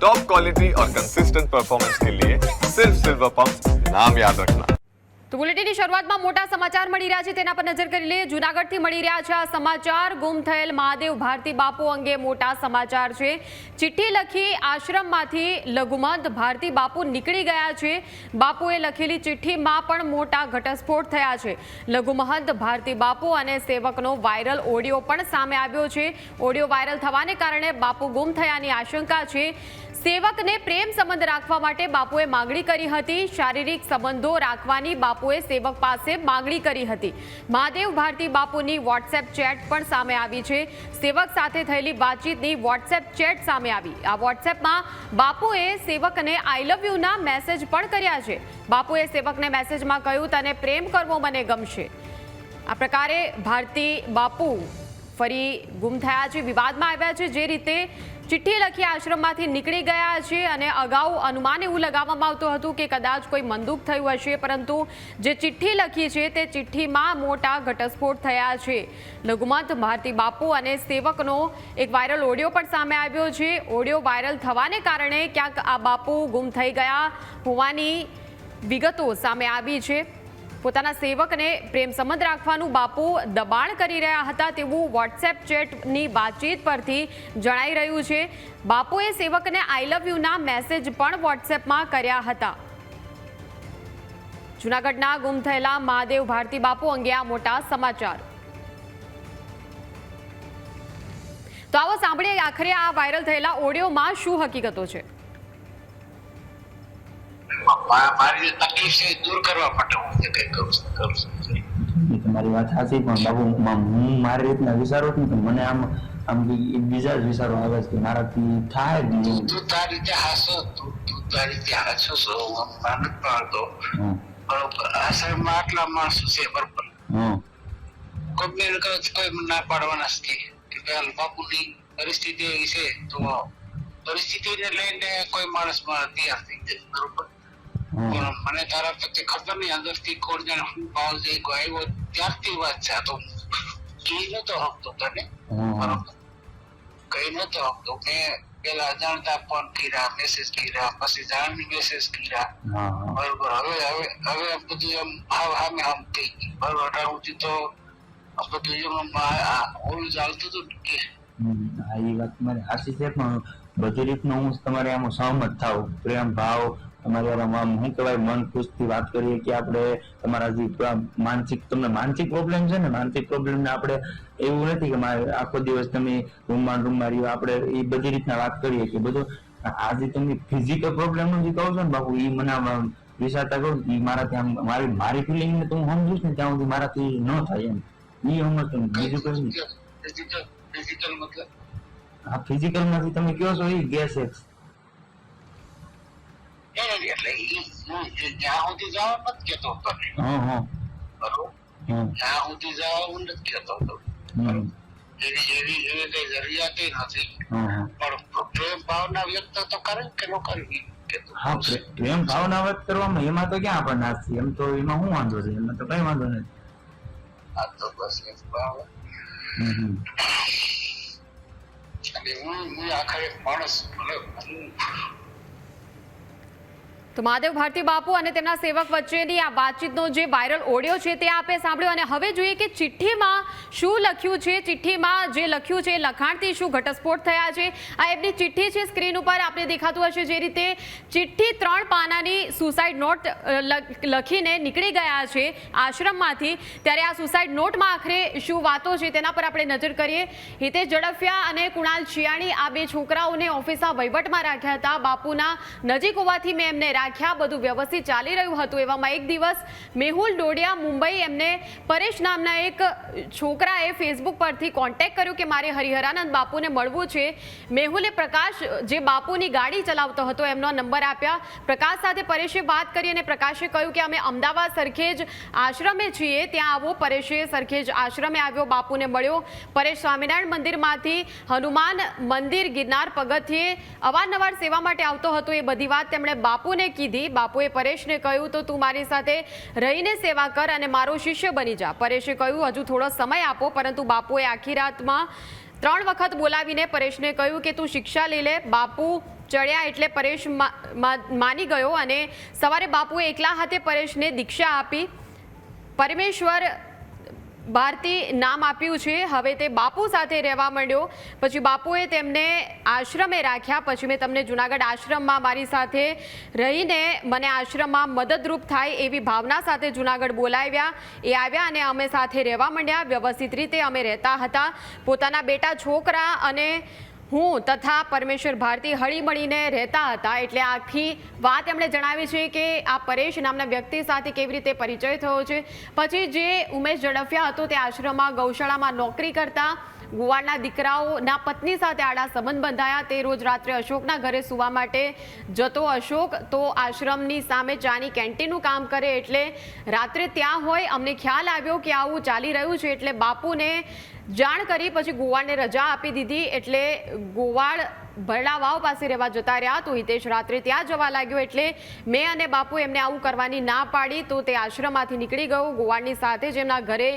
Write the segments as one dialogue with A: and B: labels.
A: Top quality और consistent performance के लिए सिर्फ सिल्वर पंप नाम याद रखना
B: તો બુલેટિનની શરૂઆતમાં મોટા સમાચાર મળી રહ્યા છે તેના પર નજર કરી લઈએ જૂનાગઢથી મળી રહ્યા છે આ સમાચાર ગુમ થયેલ મહાદેવ ભારતી બાપુ અંગે મોટા સમાચાર છે ચિઠ્ઠી લખી આશ્રમમાંથી લઘુમંત ભારતી બાપુ નીકળી ગયા છે બાપુએ લખેલી ચિઠ્ઠીમાં પણ મોટા ઘટસ્ફોટ થયા છે લઘુમહંત ભારતી બાપુ અને સેવકનો વાયરલ ઓડિયો પણ સામે આવ્યો છે ઓડિયો વાયરલ થવાને કારણે બાપુ ગુમ થયાની આશંકા છે સેવકને પ્રેમ સંબંધ રાખવા માટે બાપુએ માંગણી કરી હતી. શારીરિક સંબંધો રાખવાની બાપુએ સેવક પાસે માંગણી કરી હતી. મહાદેવ ભારતી બાપુની વોટ્સએપ ચેટ પણ સામે આવી છે. સેવક સાથે થયેલી વાતચીતની વોટ્સએપ ચેટ સામે આવી. આ વોટ્સએપમાં બાપુએ સેવકને આઈ લવ યુના મેસેજ પણ કર્યા છે. બાપુએ સેવકને મેસેજમાં કહ્યું, તને પ્રેમ કરવો મને ગમશે. આ પ્રકારે ભારતી બાપુ ફરી ગુમ થયા છે. વિવાદમાં આવ્યા છે જે રીતે ચિઠ્ઠી લખી આશ્રમમાંથી નીકળી ગયા છે અને અગાઉ અનુમાન એવું લગાવવામાં આવતું હતું કે કદાચ કોઈ મંદુક થયું હશે, પરંતુ જે ચિઠ્ઠી લખી છે તે ચિઠ્ઠીમાં મોટા ઘટસ્ફોટ થયા છે. લઘુમંત ભારતી બાપુ અને સેવકનો એક વાયરલ ઓડિયો પણ સામે આવ્યો છે. ઓડિયો વાયરલ થવાને કારણે ક્યાંક આ બાપુ ગુમ થઈ ગયા હોવાની વિગતો સામે આવી છે. પોતાના સેવકને પ્રેમ સંબંધ રાખવાનું બાપુ દબાણ કરી રહ્યા હતા તેવું વોટ્સએપ ચેટની વાતચીત પરથી જણાઈ રહ્યું છે. બાપુએ સેવકને આઈ લવ યુના મેસેજ પણ વોટ્સએપમાં કર્યા હતા. જૂનાગઢના ગુમ થયેલા મહાદેવ ભારતી બાપુ અંગે આ મોટા સમાચાર. તો આવો સાંભળીએ, આખરે આ વાયરલ થયેલા ઓડિયોમાં શું હકીકતો છે?
C: મારી તકલીફ છે દૂર કરવા માટે હું જે કંઈ કરું છું કરું છું.
D: તમારી વાત સાચી પણ બાબુ હું મારી રીતના વિચારું છું ને મને આમ આમ બીજા જ વિચારો આવે છે મારાથી થાય જ નહીં.
C: તું તારી રીતે હાસો તું તારી રીતે હાસો છો હું માનત પાડતો બરોબર. આ સાહેબમાં આટલા માણસો છે બરોબર. કોઈ કોઈ ના પાડવાના છે કે ભાઈ બાપુની પરિસ્થિતિ એવી છે તો પરિસ્થિતિને લઈને કોઈ માણસમાં તૈયાર થઈ જાય બરોબર. પણ મને તારા પ્રત્યે ખબર નહીં અંદરથી કોણ જાણે શું ભાવ છે કોઈ આવ્યો ત્યારથી વાત છે તો. કઈ નતો હકતો તને? કઈ નતો હકતો. મેં પેલા અજાણતા ફોન કર્યા મેસેજ કર્યા પછી જાણ મેસેજ કર્યા.
D: હા, હા.
C: બરોબર. હવે હવે હવે બધું એમ હાવ હામે હામ થઈ ગયું. બરોબર. અઢાર સુધી તો બધું એમ આમ ઓલું ચાલતું હતું કે
D: હા એ વાત મારી સાચી છે પણ બધી રીતનું હું તમારે આમાં સહમત થાવ પ્રેમ ભાવ તમારે આમ શું કહેવાય મન ખુશથી વાત કરીએ કે આપણે તમારા જે માનસિક તમને માનસિક પ્રોબ્લેમ છે ને માનસિક પ્રોબ્લેમને આપણે એવું નથી કે આખો દિવસ તમે રૂમમાં રૂમમાં રહ્યો આપણે એ બધી રીતના વાત કરીએ કે બધું આજે તમે ફિઝિકલ પ્રોબ્લેમ જે કહો છો ને બાપુ એ મને વિચારતા કહું એ મારા ત્યાં મારી મારી ફિલિંગ ને તો હું સમજુ ને ત્યાં સુધી મારાથી ન થાય એમ. એ હું નહીં. બીજું કશું
C: ફિઝિકલ મતલબ?
D: આ ફિઝિકલમાંથી તમે કયો છો એ ગેસ એક્સ
C: એટલે ઈ જ્યાં સુધી જવા નથી કેતો તને
D: હા હા.
C: બરોબર? જ્યાં સુધી જવા હું નથી કેતો
D: હતો
C: એવી એવી એવી કઈ જરૂરિયાત નથી. પણ પ્રેમ ભાવના વ્યક્ત તો કરે કે ન કરવી
D: હા પ્રેમ ભાવના વ્યક્ત કરવામાં એમાં તો ક્યાં આપણે નાસ્તી એમ તો એમાં શું વાંધો છે? એમાં તો કઈ વાંધો નથી.
C: આ તો બસ એ ભાવ. અને હું હું આખા એક માણસ હું
B: તો મહાદેવ ભારતી બાપુ અને તેમના સેવક વચ્ચેની આ વાતચીતનો જે વાયરલ ઓડિયો છે તે આપે સાંભળ્યો અને હવે જોઈએ કે ચિઠ્ઠીમાં શું લખ્યું છે? ચિઠ્ઠીમાં જે લખ્યું છે લખાણથી શું ઘટસ્ફોટ થયા છે? આ એમની ચિઠ્ઠી છે સ્ક્રીન ઉપર આપણે દેખાતું હશે જે રીતે ચિઠ્ઠી ત્રણ પાનાની સુસાઇડ નોટ લખીને નીકળી ગયા છે આશ્રમમાંથી. ત્યારે આ સુસાઇડ નોટમાં આખરે શું વાતો છે તેના પર આપણે નજર કરીએ. હિતેશ ઝડફિયા અને કુણાલ શિયાણી આ બે છોકરાઓને ઓફિસના વહીવટમાં રાખ્યા હતા. બાપુના નજીક હોવાથી મેં એમને રાખ્યા, બધું વ્યવસ્થિત ચાલી રહ્યું હતું. એવામાં એક દિવસ મેહુલ ડોડિયા મુંબઈ એમને પરેશ નામના એક છોકરાએ ફેસબુક પરથી કોન્ટેક્ટ કર્યો કે મારે હરિહરાનંદ બાપુને મળવું છે. મેહુલે પ્રકાશ, જે બાપુની ગાડી ચલાવતો હતો, એમનો નંબર આપ્યા. પ્રકાશ સાથે પરેશે વાત કરી અને પ્રકાશે કહ્યું કે અમે અમદાવાદ સરખેજ આશ્રમે છીએ. ત્યાં આવો, પરેશે સરખેજ આશ્રમે આવ્યો, બાપુને મળ્યો. પરેશ સ્વામિનારાયણ મંદિરમાંથી હનુમાન મંદિર ગિરનાર પગથિયે અવારનવાર સેવા માટે આવતો હતો. એ બધી વાત તેમણે બાપુને કીધી. બાપુએ પરેશને કહ્યું, તો તું મારી સાથે રહીને સેવા કર અને મારો શિષ્ય બની જા. પરેશે કહ્યું, હજુ થોડો સમય આપો. પરંતુ બાપુએ આખી રાતમાં ત્રણ વખત બોલાવીને પરેશને કહ્યું કે, તું શિક્ષા લઈ લે. બાપુ ચડ્યા એટલે પરેશ માની ગયો અને સવારે બાપુએ એકલા હાથે પરેશને દીક્ષા આપી. પરમેશ્વર ભારતી નામ આપ્યું છે. હવે તે બાપુ સાથે રહેવા માંડ્યો. પછી બાપુએ તેમને આશ્રમે રાખ્યા. પછી મેં તમને જુનાગઢ આશ્રમમાં મારી સાથે રહીને મને આશ્રમમાં મદદરૂપ થાય એવી ભાવના સાથે જુનાગઢ બોલાવ્યા. એ આવ્યા અને અમે સાથે રહેવા માંડ્યા. વ્યવસ્થિત રીતે અમે રહેતા હતા. પોતાના બેટા છોકરા અને હું તથા પરમેશ્વર ભારતી હળીમળીને રહેતા હતા એટલે આખી વાત એમણે જણાવી છે કે આ પરેશ નામના વ્યક્તિ સાથે કેવી રીતે પરિચય થયો છે. પછી જે ઉમેશ ઝડફિયા હતો તે આશ્રમમાં ગૌશાળામાં નોકરી કરતા ગુવાડના દીકરાઓના પત્ની સાથે આડા સંબંધ બંધાયા. તે રોજ રાત્રે અશોકના ઘરે સુવા માટે જતો અશોક તો આશ્રમની સામે ચાની કેન્ટીનનું કામ કરે એટલે રાત્રે ત્યાં હોય અમને ખ્યાલ આવ્યો કે આવું ચાલી રહ્યું છે એટલે બાપુને જાણ કરી, પછી ગોવાળને રજા આપી દીધી એટલે ગોવાળ ભરડા વાવ પાસે રહેવા જતા રહ્યા. તો હિતેશ રાત્રે ત્યાં જવા લાગ્યો એટલે મેં અને બાપુ એમને આવું કરવાની ના પાડી. તો તે આશ્રમમાંથી નીકળી ગયો. ગોવાળની સાથે જ એમના ઘરે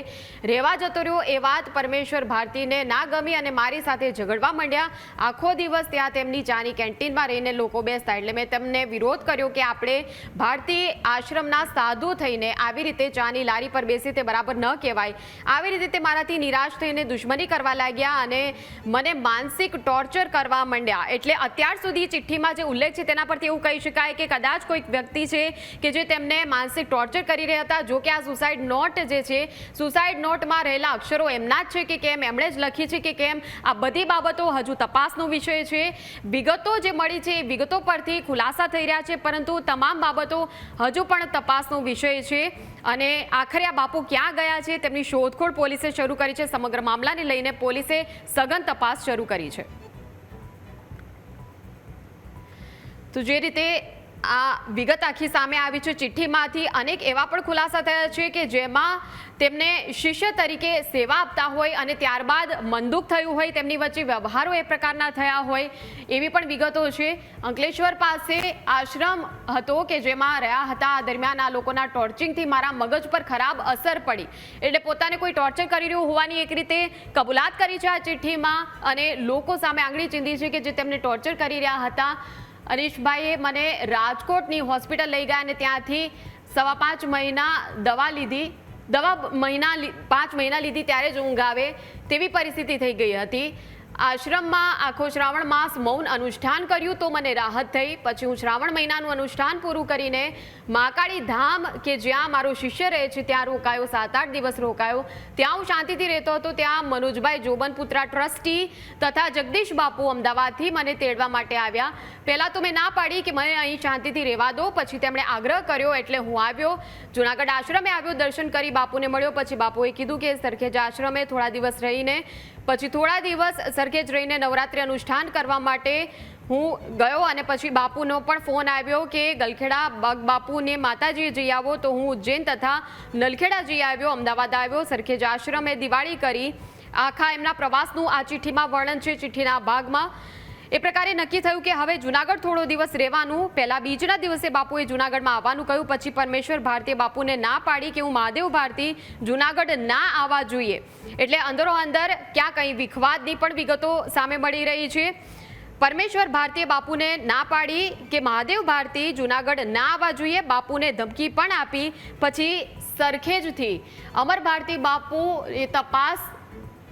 B: રહેવા જતો રહ્યો. એ વાત પરમેશ્વર ભારતીને ના ગમી અને મારી સાથે ઝઘડવા માંડ્યા. આખો દિવસ ત્યાં તેમની ચાની કેન્ટીનમાં રહીને લોકો બેસતા. એટલે મેં તેમને વિરોધ કર્યો કે આપણે ભારતી આશ્રમના સાધુ થઈને આવી રીતે ચાની લારી પર બેસી તે બરાબર ન કહેવાય. આવી રીતે તે મારાથી નિરાશ થઈને દુશ્મની કરવા લાગ્યા અને મને માનસિક ટોર્ચર કરવા માંડ્યા. એટલે અત્યાર સુધી ચિઠ્ઠીમાં જે ઉલ્લેખ છે તેના પરથી એવું કહી શકાય કે કદાચ કોઈક વ્યક્તિ છે કે જે તેમને માનસિક ટોર્ચર કરી રહ્યા હતા, જો કે આ સુસાઇડ નોટ જે છે સુસાઇડ નોટમાં રહેલા અક્ષરો એમના જ છે કે કેમ? એમણે જ લખી છે કે કેમ? આ બધી બાબતો હજુ તપાસનો વિષય છે. વિગતો જે મળી છે એ વિગતો પરથી ખુલાસા થઈ રહ્યા છે, પરંતુ તમામ બાબતો હજુ પણ તપાસનો વિષય છે. અને આખરે આ બાપુ ક્યાં ગયા છે? તેમની શોધખોળ પોલીસે શરૂ કરી છે. સમગ્ર મામલાને લઈને પોલીસે સઘન તપાસ શરૂ કરી છે. તો જે રીતે આ વિગત આખી સામે આવી છે, ચિઠ્ઠીમાંથી અનેક એવા પણ ખુલાસા થયા છે કે જેમાં તેમને શિષ્ય તરીકે સેવા આપતા હોય અને ત્યારબાદ મંદુક થયું હોય, તેમની વચ્ચે વ્યવહારો એ પ્રકારના થયા હોય, એવી પણ વિગતો છે. અંકલેશ્વર પાસે આશ્રમ હતો કે જેમાં રહ્યા હતા. આ દરમિયાન આ લોકોના ટોર્ચિંગથી મારા મગજ પર ખરાબ અસર પડી. એટલે પોતાને કોઈ ટોર્ચર કરી રહ્યું હોવાની એક રીતે કબૂલાત કરી છે આ ચિઠ્ઠીમાં અને લોકો સામે આંગળી ચીંધી છે કે જે તેમને ટોર્ચર કરી રહ્યા હતા. અનીશભાઈએ મને રાજકોટની હોસ્પિટલ લઈ ગયા અને ત્યાંથી સવા પાંચ મહિના દવા લીધી. દવા મહિના પાંચ મહિના લીધી ત્યારે જ ઊંઘ આવે તેવી પરિસ્થિતિ થઈ ગઈ હતી. આશ્રમમાં આખો શ્રાવણ માસ મૌન અનુષ્ઠાન કર્યું તો મને રાહત થઈ. પછી હું શ્રાવણ મહિનાનું અનુષ્ઠાન પૂરું કરીને મહાકાળી ધામ કે જ્યાં મારો શિષ્ય રહે છે, ત્યાં રોકાયો. સાત આઠ દિવસ રોકાયો. ત્યાં હું શાંતિથી રહેતો હતો. ત્યાં મનોજભાઈ જોબનપુત્રા ટ્રસ્ટી તથા જગદીશ બાપુ અમદાવાદથી મને તેડવા માટે આવ્યા. પહેલાં તો મેં ના પાડી કે મને અહીં શાંતિથી રહેવા દો. પછી તેમણે આગ્રહ કર્યો એટલે હું આવ્યો. જુનાગઢ આશ્રમે આવ્યો, દર્શન કરી બાપુને મળ્યો. પછી બાપુએ કીધું કે સરખેજ આશ્રમે થોડા દિવસ રહીને પછી થોડા દિવસ સરખેજ રહીને નવરાત્રિ અનુષ્ઠાન કરવા માટે હું ગયો અને પછી બાપુનો પણ ફોન આવ્યો કે ગલખેડા બાપુને માતાજીએ જઈ આવો. તો હું ઉજ્જૈન તથા નલખેડા જઈ આવ્યો, અમદાવાદ આવ્યો. સરખેજ આશ્રમે દિવાળી કરી. આખા એમના પ્રવાસનું આ ચિઠ્ઠીમાં વર્ણન છે. ચિઠ્ઠીના ભાગમાં એ પ્રકારે નક્કી થયું કે હવે જુનાગઢ થોડો દિવસ રહેવાનું, પહેલા બીજના દિવસે બાપુએ જુનાગઢમાં આવવાનું કહ્યું, પછી પરમેશ્વર ભારતીએ બાપુને ના પાડી કે હું મહાદેવ ભારતી જુનાગઢ ના આવવા જોઈએ. એટલે અંદરો અંદર ક્યાં કંઈ વિખવાદની પણ વિગતો સામે મળી રહી છે. પરમેશ્વર ભારતીએ બાપુને ના પાડી કે મહાદેવ ભારતી જુનાગઢ ના આવવા જોઈએ, બાપુને ધમકી પણ આપી, પછી સરખેજથી અમર ભારતી બાપુ એ તપાસ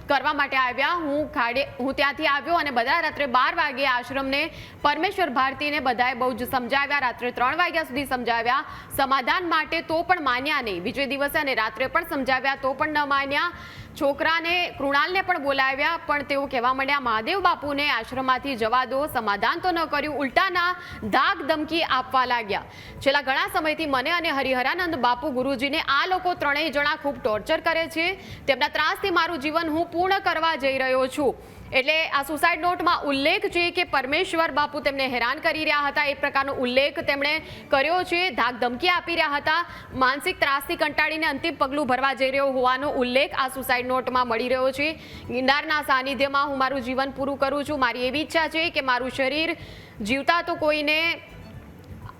B: કરવા માટે આવ્યા. હું ખાડે હું ત્યાંથી આવ્યો અને બધા રાત્રે બાર વાગે આશ્રમને પરમેશ્વર ભારતીને બધાએ બહુ જ સમજાવ્યા. રાત્રે ત્રણ વાગ્યા સુધી સમજાવ્યા. સમાધાન માટે તો પણ માન્યા નહીં. બીજે દિવસે અને રાત્રે પણ સમજાવ્યા. તો પણ ન માન્યા. છોકરાને કૃણાલને પણ બોલાવ્યા, પણ તેઓ કહેવા માંડ્યા, મહાદેવ બાપુને આશ્રમમાંથી જવા દો, સમાધાન તો ન કર્યું, ઉલટાના ધાક ધમકી આપવા લાગ્યા. છેલ્લા ઘણા સમયથી મને અને હરિહરાનંદ બાપુ ગુરુજીને આ લોકો ત્રણેય જણા ખૂબ ટોર્ચર કરે છે. તેમના ત્રાસથી મારું જીવન હું પૂર્ણ કરવા જઈ રહ્યો છું. એટલે આ સુસાઇડ નોટમાં ઉલ્લેખ છે કે પરમેશ્વર બાપુ તેમને હેરાન કરી રહ્યા હતા. એ પ્રકારનો ઉલ્લેખ તેમણે કર્યો છે. ધાક ધમકી આપી રહ્યા હતા. માનસિક ત્રાસથી કંટાળીને અંતિમ પગલું ભરવા જઈ રહ્યો હોવાનો ઉલ્લેખ આ સુસાઇડ નોટમાં મળી રહ્યો છે. ગિરનારના સાનિધ્યમાં હું મારું જીવન પૂરું કરું છું. મારી એવી ઈચ્છા છે કે મારું શરીર જીવતા તો કોઈને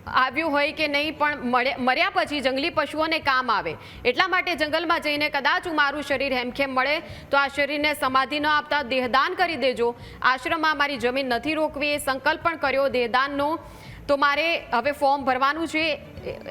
B: આવ્યું હોય કે નહીં, પણ મર્યા પછી જંગલી પશુઓને કામ આવે. એટલા માટે જંગલમાં જઈને કદાચ મારું શરીર હેમખેમ મળે, તો આ શરીરને સમાધિ ન આપતા દેહદાન કરી દેજો. આશ્રમમાં મારી જમીન નથી રોકવી, એ સંકલ્પ પણ કર્યો દેહદાનનો. તો મારે હવે ફોર્મ ભરવાનું છે.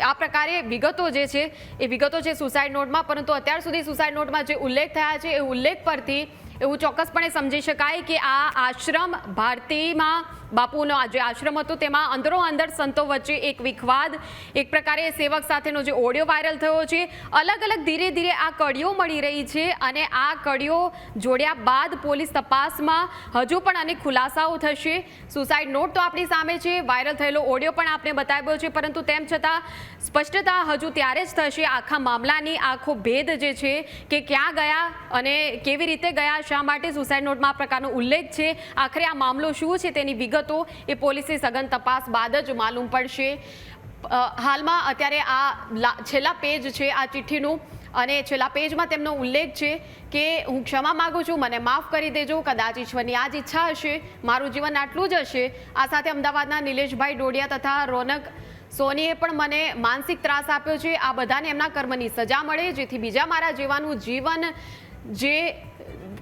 B: આ પ્રકારે વિગતો જે છે, એ વિગતો છે સુસાઇડ નોટમાં, પરંતુ અત્યાર સુધી સુસાઇડ નોટમાં જે ઉલ્લેખ થયા છે, એ ઉલ્લેખ પરથી એવું ચોક્કસપણે સમજી શકાય કે આ આશ્રમ ભારતીમાં બાપુનો આજે આશ્રમ હતો, તેમાં અંદરો અંદર સંતો વચ્ચે એક વિખવાદ, એક પ્રકારે સેવક સાથેનો જે ઓડિયો વાયરલ થયો છે. અલગ અલગ ધીરે ધીરે આ કડીઓ મળી રહી છે અને આ કડીઓ જોડ્યા બાદ પોલીસ તપાસમાં હજુ પણ અનેક ખુલાસાઓ થશે. સુસાઇડ નોટ તો આપણી સામે છે, વાયરલ થયેલો ઓડિયો પણ આપણે બતાવ્યો છે, પરંતુ તેમ છતાં સ્પષ્ટતા હજુ ત્યારે જ થશે. આખા મામલાની આખો ભેદ જે છે કે ક્યાં ગયા અને કેવી રીતે ગયા, શા માટે સુસાઇડ નોટમાં આ પ્રકારનો ઉલ્લેખ છે, આખરે આ મામલો શું છે, તેની વિગતો એ પોલીસની સઘન તપાસ બાદ જ માલુમ પડશે. હાલમાં અત્યારે આ છેલ્લા પેજ છે આ ચિઠ્ઠીનું. અને છેલ્લા પેજમાં તેમનો ઉલ્લેખ છે કે હું ક્ષમા માગું છું, મને માફ કરી દેજો, કદાચ ઈશ્વરની આ જ ઈચ્છા હશે, મારું જીવન આટલું જ હશે. આ સાથે અમદાવાદના નિલેશભાઈ ડોડિયા તથા રોનક સોનીએ પણ મને માનસિક ત્રાસ આપ્યો છે. આ બધાને એમના કર્મની સજા મળે, જેથી બીજા મારા જેવાનું જીવન જે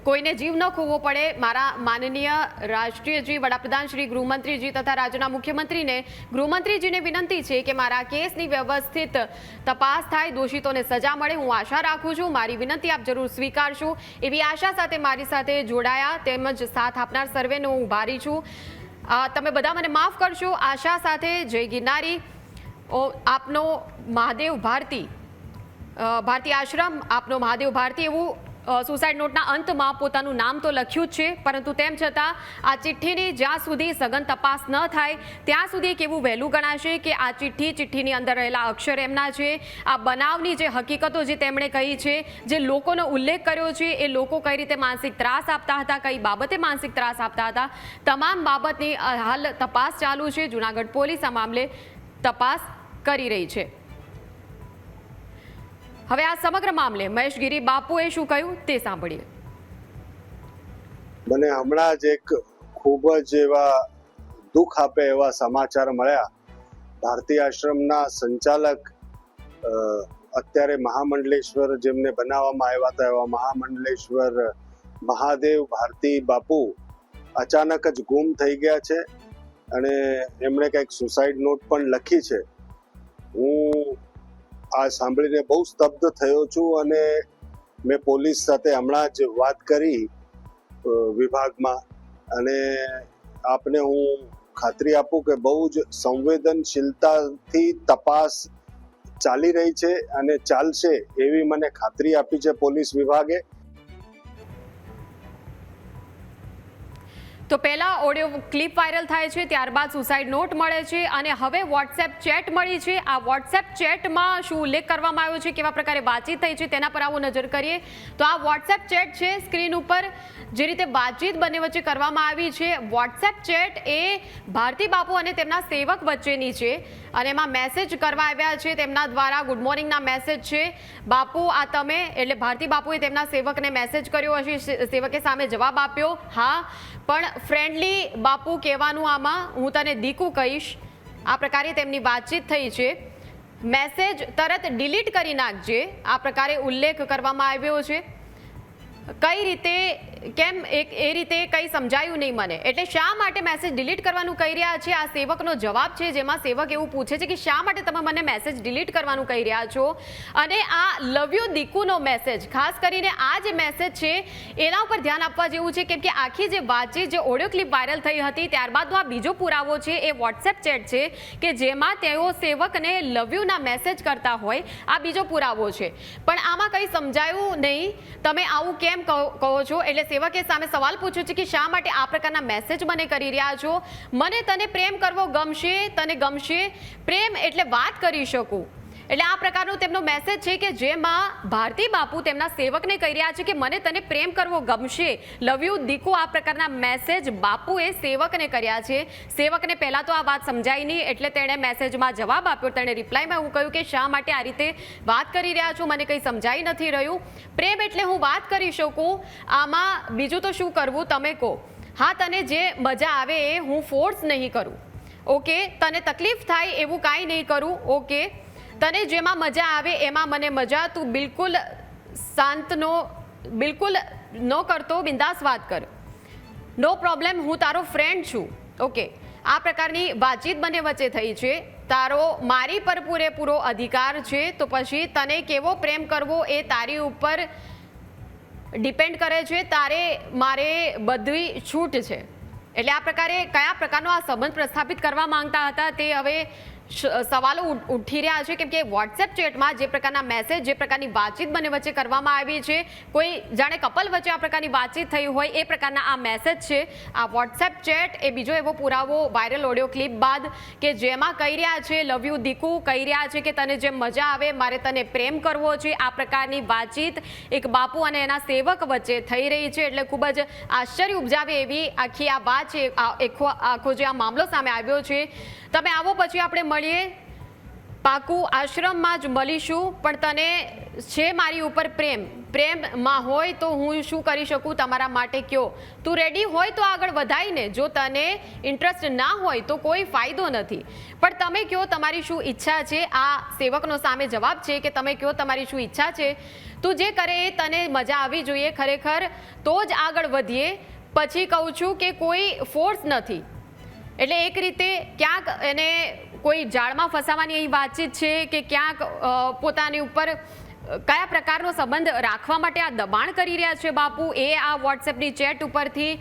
B: કોઈને જીવ ન ખોવો પડે. મારા માનનીય રાષ્ટ્રીયજી, વડાપ્રધાન શ્રી ગૃહમંત્રીજી તથા રાજ્યના મુખ્યમંત્રીને ગૃહમંત્રીજીને વિનંતી છે કે મારા કેસની વ્યવસ્થિત તપાસ થાય, દોષિતોને સજા મળે. હું આશા રાખું છું, મારી વિનંતી આપ જરૂર સ્વીકારશો. એવી આશા સાથે મારી સાથે જોડાયા તેમજ સાથ આપનાર સર્વેનો હું ભારી છું. તમે બધા મને માફ કરશો. આશા સાથે જય ગિરનારી. આપનો મહાદેવ ભારતી. ભારતી આશ્રમ, આપનો મહાદેવ ભારતી એવું સુસાઇડ નોટના અંતમાં પોતાનું નામ તો લખ્યું જ છે, પરંતુ તેમ છતાં આ ચિઠ્ઠીની જ્યાં સુધી સઘન તપાસ ન થાય, ત્યાં સુધી કેવું વહેલું ગણાશે કે આ ચિઠ્ઠી ચિઠ્ઠીની અંદર રહેલા અક્ષર એમના છે. આ બનાવની જે હકીકતો જે તેમણે કહી છે, જે લોકોનો ઉલ્લેખ કર્યો છે, એ લોકો કઈ રીતે માનસિક ત્રાસ આપતા હતા, કઈ બાબતે માનસિક ત્રાસ આપતા હતા, તમામ બાબતની હાલ તપાસ ચાલુ છે. જુનાગઢ પોલીસ આ મામલે તપાસ કરી રહી છે. હવે આ સમગ્ર મામલે મહેશગીરી બાપુએ શું કહ્યું તે સાંભળીએ.
E: મને હમણાં જ એક ખૂબ જ એવા દુઃખ આપે એવા સમાચાર મળ્યા. ભારતીય આશ્રમના સંચાલક અત્યારે મહામંડલેશ્વર જેમને બનાવવામાં આવ્યા હતા એવા મહામંડલેશ્વર મહાદેવ ભારતી બાપુ અચાનક જ ગુમ થઈ ગયા છે અને એમણે કંઈક સુસાઇડ નોટ પણ લખી છે. હું આ સાંભળીને બહુ સ્તબ્ધ થયો છું અને મેં પોલીસ સાથે હમણાં જ વાત કરી વિભાગમાં. અને આપને હું ખાતરી આપું કે બહુ જ સંવેદનશીલતાથી તપાસ ચાલી રહી છે અને ચાલશે એવી મને ખાતરી આપી છે પોલીસ વિભાગે.
B: તો પહેલા ઓડિયો ક્લિપ વાયરલ થાય છે, ત્યારબાદ સુસાઇડ નોટ મળે છે અને હવે વોટ્સએપ ચેટ મળી છે. આ વોટ્સએપ ચેટમાં શું ઉલ્લેખ કરવામાં આવ્યો છે, કેવા પ્રકારે વાતચીત થઈ છે, તેના પર આવો નજર કરીએ. તો આ વોટ્સએપ ચેટ છે સ્ક્રીન ઉપર જે રીતે વાતચીત બંને વચ્ચે કરવામાં આવી છે વોટ્સએપ ચેટ એ ભારતી બાપુ અને તેમના સેવક વચ્ચેની છે અને એમાં મેસેજ કરવા આવ્યા છે, તેમના દ્વારા ગુડ મોર્નિંગના મેસેજ છે. બાપુ, આ તમે, એટલે ભારતી બાપુએ તેમના સેવકને મેસેજ કર્યો હશે, સેવકે સામે જવાબ આપ્યો, હા, પણ ફ્રેન્ડલી બાપુ કહેવાનું આમાં, હું તને દીકુ કહીશ. આ પ્રકારે તેમની વાતચીત થઈ છે. મેસેજ તરત ડિલીટ કરી નાખજે. આ પ્રકારે ઉલ્લેખ કરવામાં આવ્યો છે. કઈ રીતે કેમ એક એ રીતે કંઈ સમજાયું નહીં મને? એટલે શા માટે મેસેજ ડિલીટ કરવાનું કહી રહ્યા છે? આ સેવકનો જવાબ છે, જેમાં સેવક એવું પૂછે છે કે શા માટે તમે મને મેસેજ ડિલીટ કરવાનું કહી રહ્યા છો? અને આ લવ યુ દીકુનો મેસેજ ખાસ કરીને આ જે મેસેજ છે, એના ઉપર ધ્યાન આપવા જેવું છે, કેમ કે આખી જે વાતચીત, જે ઓડિયો ક્લિપ વાયરલ થઈ હતી ત્યારબાદનો આ બીજો પુરાવો છે, એ વોટ્સએપ ચેટ છે, કે જેમાં તેઓ સેવકને લવ યુના મેસેજ કરતા હોય, આ બીજો પુરાવો છે. પણ આમાં કંઈ સમજાયું નહીં. તમે આવું કેમ કહો છો? એટલે સેવકે સામે સવાલ પૂછ્યો છે કે શા માટે આ પ્રકારના મેસેજ મને કરી રહ્યા છો? મને તને પ્રેમ કરવો ગમશે, તને ગમશે. પ્રેમ એટલે વાત કરી શકું. એટલે આ પ્રકારનો તેમનો મેસેજ છે કે જેમાં ભારતી બાપુ તેમના સેવકને કહી રહ્યા છે કે મને તને પ્રેમ કરવો ગમશે. લવ યુ દીકુ, આ પ્રકારના મેસેજ બાપુએ સેવકને કર્યા છે. સેવકને પહેલાં તો આ વાત સમજાઈ નહીં, એટલે તેણે મેસેજમાં જવાબ આપ્યો. તેણે રિપ્લાયમાં એવું કહ્યું કે, શા માટે આ રીતે વાત કરી રહ્યા છો? મને કંઈ સમજાઈ નથી રહ્યું. પ્રેમ એટલે હું વાત કરી શકું. આમાં બીજું તો શું કરવું? તમે કહો. હા, તને જે મજા આવે એ હું ફોર્સ નહીં કરું. ઓકે? તને તકલીફ થાય એવું કાંઈ નહીં કરું. ઓકે? તને જેમાં મજા આવે એમાં મને મજા, તું બિલકુલ શાંતનો બિલકુલ ન કરતો, બિંદાસ વાત કર. નો પ્રોબ્લેમ હું તારો ફ્રેન્ડ છું. ઓકે આ પ્રકારની વાતચીત બંને વચ્ચે થઈ છે. તારો, મારી પર પૂરેપૂરો અધિકાર છે, તો પછી તને કેવો પ્રેમ કરવો એ તારી ઉપર ડિપેન્ડ કરે છે. તારે, મારે બધી છૂટ છે. એટલે આ પ્રકારે કયા પ્રકારનો આ સંબંધ પ્રસ્થાપિત કરવા માંગતા હતા તે હવે સવાલો ઉઠ- રહ્યા છે, કેમ કે વોટ્સએપ ચેટમાં જે પ્રકારના મેસેજ જે પ્રકારની વાતચીત બંને વચ્ચે કરવામાં આવી છે, કોઈ જાણે કપલ વચ્ચે આ પ્રકારની વાતચીત થઈ હોય, એ પ્રકારના આ મેસેજ છે. આ વોટ્સએપ ચેટ એ બીજો એવો પુરાવો વાયરલ ઓડિયો ક્લિપ બાદ કે જેમાં કહી રહ્યા છે લવ યુ દીકુ. કહી રહ્યા છે કે, તને જેમ મજા આવે, મારે તને પ્રેમ કરવો છે. આ પ્રકારની વાતચીત એક બાપુ અને એના સેવક વચ્ચે થઈ રહી છે, એટલે ખૂબ જ આશ્ચર્ય ઉપજાવે એવી આખી આ વાત છે આખો આખો જે આ મામલો સામે આવ્યો છે. તમે આવો પછી આપણે મળીએ. પાકું આશ્રમમાં જ મળીશું, પણ તને છે મારી ઉપર પ્રેમ. પ્રેમમાં હોય તો હું શું કરી શકું તમારા માટે કયો? તું રેડી હોય તો આગળ વધાઈને. જો તને ઇન્ટરેસ્ટ ના હોય તો કોઈ ફાયદો નથી. પણ તમે કયો તમારી શું ઈચ્છા છે? આ સેવકનો સામે જવાબ છે કે તમે કયો તમારી શું ઈચ્છા છે? તું જે કરે એ તને મજા આવી જોઈએ ખરેખર. તો જ આગળ વધીએ. પછી કહું છું કે કોઈ ફોર્સ નથી. એટલે એક રીતે ક્યાંક એને કોઈ જાળમાં ફસાવાની અહીં વાતચીત છે કે ક્યાંક પોતાની ઉપર કયા પ્રકારનો સંબંધ રાખવા માટે આ દબાણ કરી રહ્યા છે બાપુ? એ આ વોટ્સએપની ચેટ ઉપરથી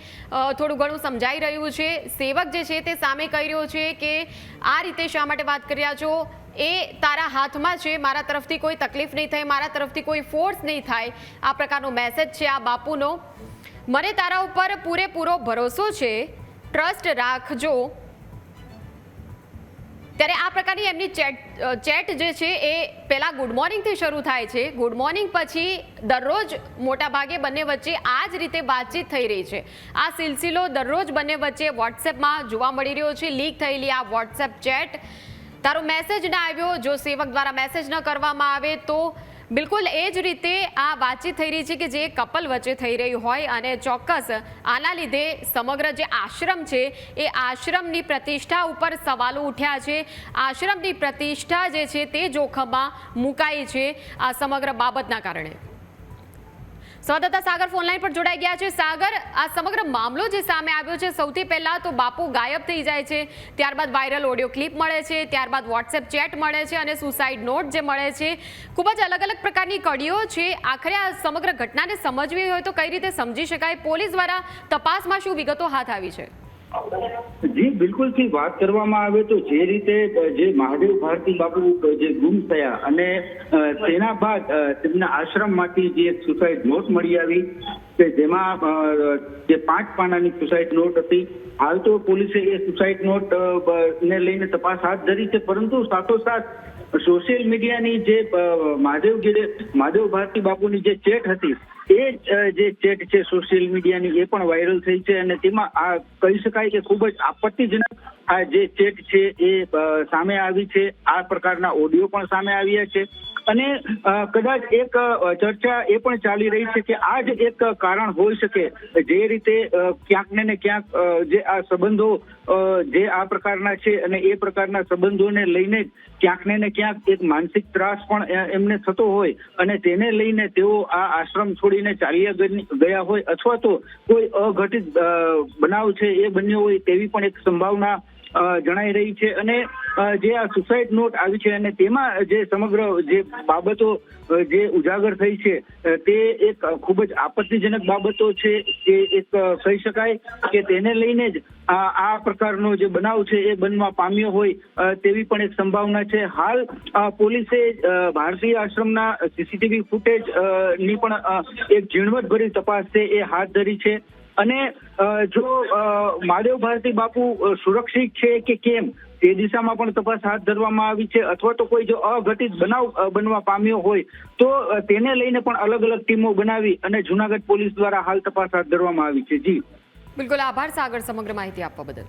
B: થોડું ઘણું સમજાઈ રહ્યું છે. સેવક જે છે તે સામે કહી રહ્યો છે કે આ રીતે શા માટે વાત કરી રહ્યા છો? એ તારા હાથમાં છે, મારા તરફથી કોઈ તકલીફ નહીં થાય, મારા તરફથી કોઈ ફોર્સ નહીં થાય. આ પ્રકારનો મેસેજ છે આ બાપુનો. મને તારા ઉપર પૂરેપૂરો ભરોસો છે. ટ્રસ્ટ રાખજો. ત્યારે આ પ્રકારની એમની ચેટ ચેટ જે છે એ પહેલાં ગુડ મોર્નિંગથી શરૂ થાય છે. ગુડ મોર્નિંગ પછી દરરોજ મોટા ભાગે બંને વચ્ચે આ જ રીતે વાતચીત થઈ રહી છે. આ સિલસિલો દરરોજ બંને વચ્ચે વોટ્સએપમાં જોવા મળી રહ્યો છે. લીક થયેલી આ વોટ્સએપ ચેટ. તારો મેસેજ ના આવ્યો, જો સેવક દ્વારા મેસેજ ન કરવામાં આવે તો બિલકુલ એ જ રીતે આ વાતચીત થઈ રહી છે કે જે કપલ વચ્ચે થઈ રહી હોય અને ચોક્કસ આના લીધે સમગ્ર જે આશ્રમ છે એ આશ્રમની પ્રતિષ્ઠા ઉપર સવાલો ઉઠ્યા છે. આશ્રમની પ્રતિષ્ઠા જે છે તે જોખમમાં મુકાઈ છે આ સમગ્ર બાબતના કારણે. સંવાદદાતા સાગર ફોનલાઈન પર જોડાઈ ગયા છે. સાગર, આ સમગ્ર મામલો જે સામે આવ્યો છે, સૌથી પહેલા તો બાપુ ગાયબ થઈ જાય છે. ત્યારબાદ વાયરલ ઓડિયો ક્લિપ મળે છે, ત્યારબાદ વોટ્સએપ ચેટ મળે છે અને સુસાઇડ નોટ જે મળે છે. ખૂબ જ અલગ અલગ પ્રકારની કડીઓ છે. આખરે આ સમગ્ર ઘટનાને સમજવી હોય તો કઈ રીતે સમજી શકાય? પોલીસ દ્વારા તપાસમાં શું વિગતો હાથ આવી છે?
F: જી, બિલકુલથી વાત કરવામાં આવે તો જે રીતે જે મહાદેવ ભારતી બાપુ જે ગુમ થયા અને તેના બાદ તેમના આશ્રમમાંથી જે એક સુસાઇડ નોટ મળી આવી કે જેમાં જે પાંચ પાનાની સુસાઇડ નોટ હતી. હાલ તો પોલીસે એ સુસાઇડ નોટ ને લઈને તપાસ હાથ ધરી છે, પરંતુ સાથોસાથ સોશિયલ મીડિયાની જે મહાદેવ મહાદેવ ભારતી બાપુની જે ચેટ હતી એ જે ચેટ છે સોશિયલ મીડિયાની એ પણ વાયરલ થઈ છે અને તેમાં આ કહી શકાય કે ખૂબ જ આપત્તિજનક આ જે ચેટ છે એ સામે આવી છે. આ પ્રકારના ઓડિયો પણ સામે આવ્યા છે. અને કદાચ એક ચર્ચા એ પણ ચાલી રહી છે કે આ જ એક કારણ હોઈ શકે જે રીતે ક્યાંક ને ક્યાંક જે આ સંબંધો જે આ પ્રકારના છે અને એ પ્રકારના સંબંધોને લઈને ક્યાંક ને ક્યાંક એક માનસિક ત્રાસ પણ એમને થતો હોય અને તેને લઈને તેઓ આ આશ્રમ છોડીને ચાલ્યા ગયા હોય અથવા તો કોઈ અઘટિત બનાવ છે એ બન્યો હોય તેવી પણ એક સંભાવના જણાઈ રહી છે અને જે આ સુસાઇડ નોટ આવી છે અને તેમાં જે સમગ્ર જે બાબતો જે ઉજાગર થઈ છે તે એક ખૂબ જ આપત્તિજનક બાબતો છે જે એક કહી શકાય કે તેને લઈને જ આ પ્રકારનો જે બનાવ છે એ બનવા પામ્યો હોય તેવી પણ એક સંભાવના છે. હાલ પોલીસે ભારતીય આશ્રમના સીસીટીવી ફૂટેજની પણ એક ઝીણવટભરી તપાસ છે એ હાથ ધરી છે. અને જો મહાદેવ ભારતી બાપુ સુરક્ષિત છે કે કેમ? તે દિશામાં પણ તપાસ હાથ ધરવામાં આવી છે. અથવા તો કોઈ જો અઘટિત બનાવ બનવા પામ્યો હોય તો તેને લઈને પણ અલગ અલગ ટીમો બનાવી અને જુનાગઢ પોલીસ દ્વારા હાલ તપાસ હાથ ધરવામાં આવી છે. જી.
B: બિલકુલ આભાર સાગર સમગ્ર માહિતી આપવા બદલ.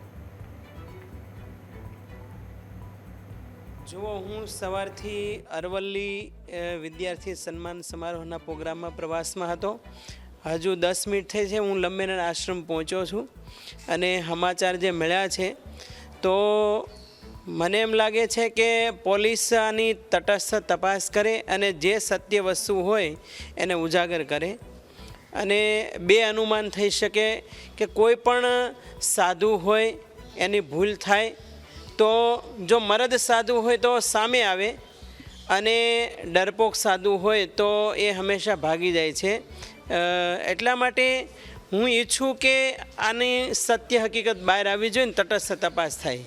G: જુઓ હું સવારથી અરવલ્લી વિદ્યાર્થી સન્માન સમારોહના પ્રોગ્રામમાં પ્રવાસમાં હતો. હજુ દસ મિનિટ થઈ છે, હું લંબેનાર આશ્રમ પહોંચ્યો છું અને સમાચાર જે મળ્યા છે, તો મને એમ લાગે છે કે પોલીસ આની તટસ્થ તપાસ કરે અને જે સત્ય વસ્તુ હોય એને ઉજાગર કરે. અને બે અનુમાન થઈ શકે કે કોઈ પણ સાધુ હોય એની ભૂલ થાય, તો જો મરદ સાધુ હોય તો સામે આવે અને ડરપોક સાધુ હોય તો એ હંમેશા ભાગી જાય છે. એટલા માટે હું ઈચ્છું કે આની સત્ય હકીકત બહાર આવી જોઈએ ને તટસ્થ તપાસ થાય.